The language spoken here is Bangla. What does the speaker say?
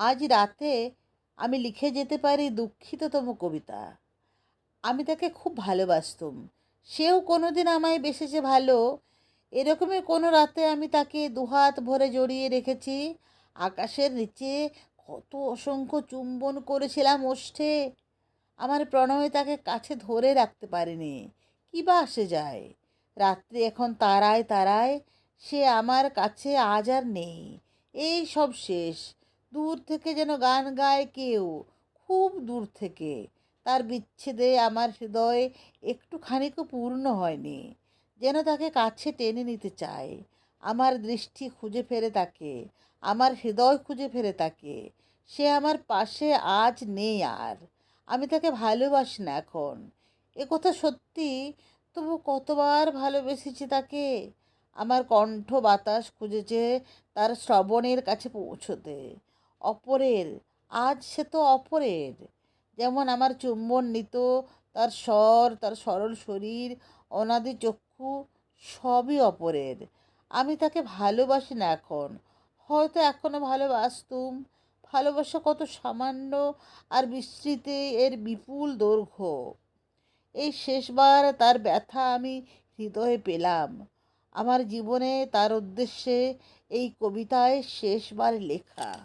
আজ রাতে আমি লিখে যেতে পারি দুঃখিততম কবিতা। আমি তাকে খুব ভালোবাসতুম। সেও কোনো দিন আমায় বেসেছে ভালো। এরকমই কোনো রাতে আমি তাকে দুহাত ভরে জড়িয়ে রেখেছি। আকাশের নিচে কত অসংখ্য চুম্বন করেছিলাম ওষ্ঠে। আমার প্রণয়ে তাকে কাছে ধরে রাখতে পারিনি। কী বা আসে যায়। রাত্রি এখন তারায় তারায়। সে আমার কাছে আজ আর নেই। এই সব শেষ। দূর থেকে যেন গান গায় কেউ, খুব দূর থেকে। তার বিচ্ছেদে আমার হৃদয় একটুখানিকও পূর্ণ হয়নি, যেন তাকে কাছে টেনে নিতে চায়। আমার দৃষ্টি খুঁজে ফেরে তাকে, আমার হৃদয় খুঁজে ফেরে তাকে। সে আমার পাশে আজ নেই আর, আমি তাকে ভালোবাসি না এখন। এ কথা সত্যি? তবু কতবার ভালোবেসেছি তাকে? আমার কণ্ঠ বাতাস খুঁজেছে তার শ্রবণের কাছে পৌঁছতে। অপরের, আজ সে তো অপরের। যেমন আমার চুম্বন নিত, তার স্বর, তার সরল শরীর, অনাদি চক্ষু সবই অপরের। আমি তাকে ভালোবাসি না এখন। হয়তো এখনও ভালোবাসতুম। ভালোবাসা কত সামান্য আর বিস্তৃতে এর বিপুল দৈর্ঘ্য। এই শেষবার তার ব্যথা আমি হৃদয়ে পেলাম। আমার জীবনে তার উদ্দেশ্যে এই কবিতায় শেষবার লেখা।